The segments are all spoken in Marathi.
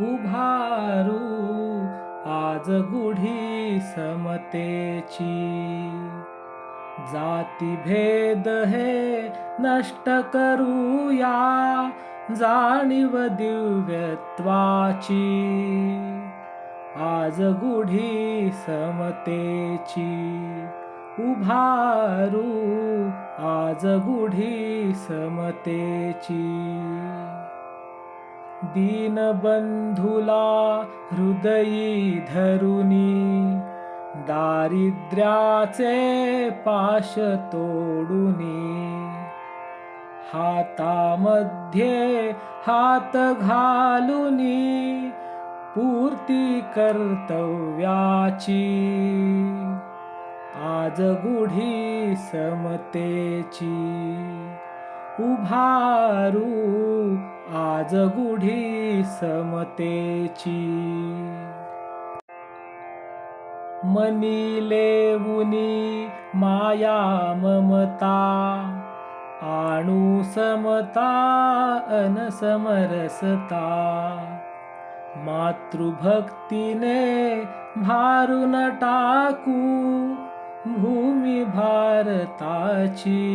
उभारू आज गुढी समतेची. जाती भेद हे नष्ट करूया जाणीव दिव्यत्वाची. आज गुढी समतेची. उभारू आज गुढी समतेची. दीनबंधुला हृदयी धरुनी दारिद्र्याचे पाश तोडुनी. हातामध्ये हात घालुनी पूर्ती कर्तव्याची. आज गुढी समतेची उभारू आज गुढी समतेची. मनी लेवुनी माया ममता आणू समता अनसमरसता मातृभक्तीने भारून टाकू भूमी भारताची.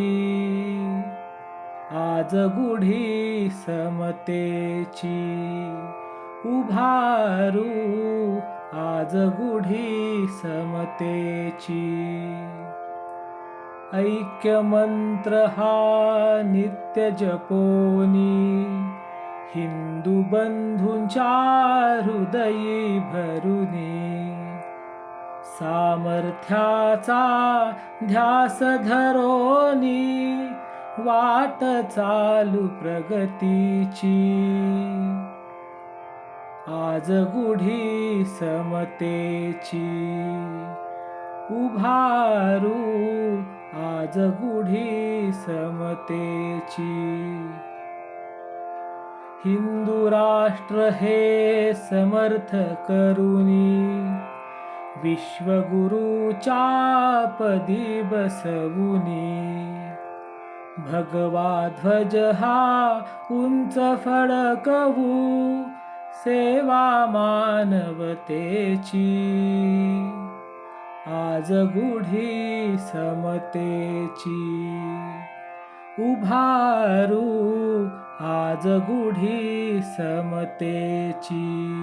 आज गुढी समतेची उभारू. आज गुढी समतेची ऐक्य मंत्र हा नित्य जपोनी. हिंदू बंधूंच्या हृदयी भरुनी. सामर्थ्याचा ध्यास धरोनी. वाट चालू प्रगतीची. आज गुढी समतेची. उभारू आज गुढी समतेची. हिंदू राष्ट्र हे समर्थ करुनी. विश्वगुरुच्या पदी बसवुनी. भगवा ध्वज हा उंच फडकवू सेवा मानवतेची. आज गुढी समतेची. उभारू आज गुढी समतेची.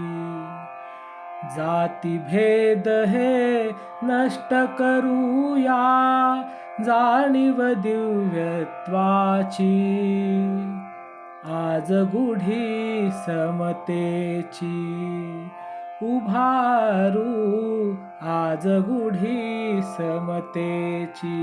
जाती भेद हे नष्ट करूया जाणीव दिव्यत्वाची आज गुढी समतेची उभारू आज गुढी समतेची।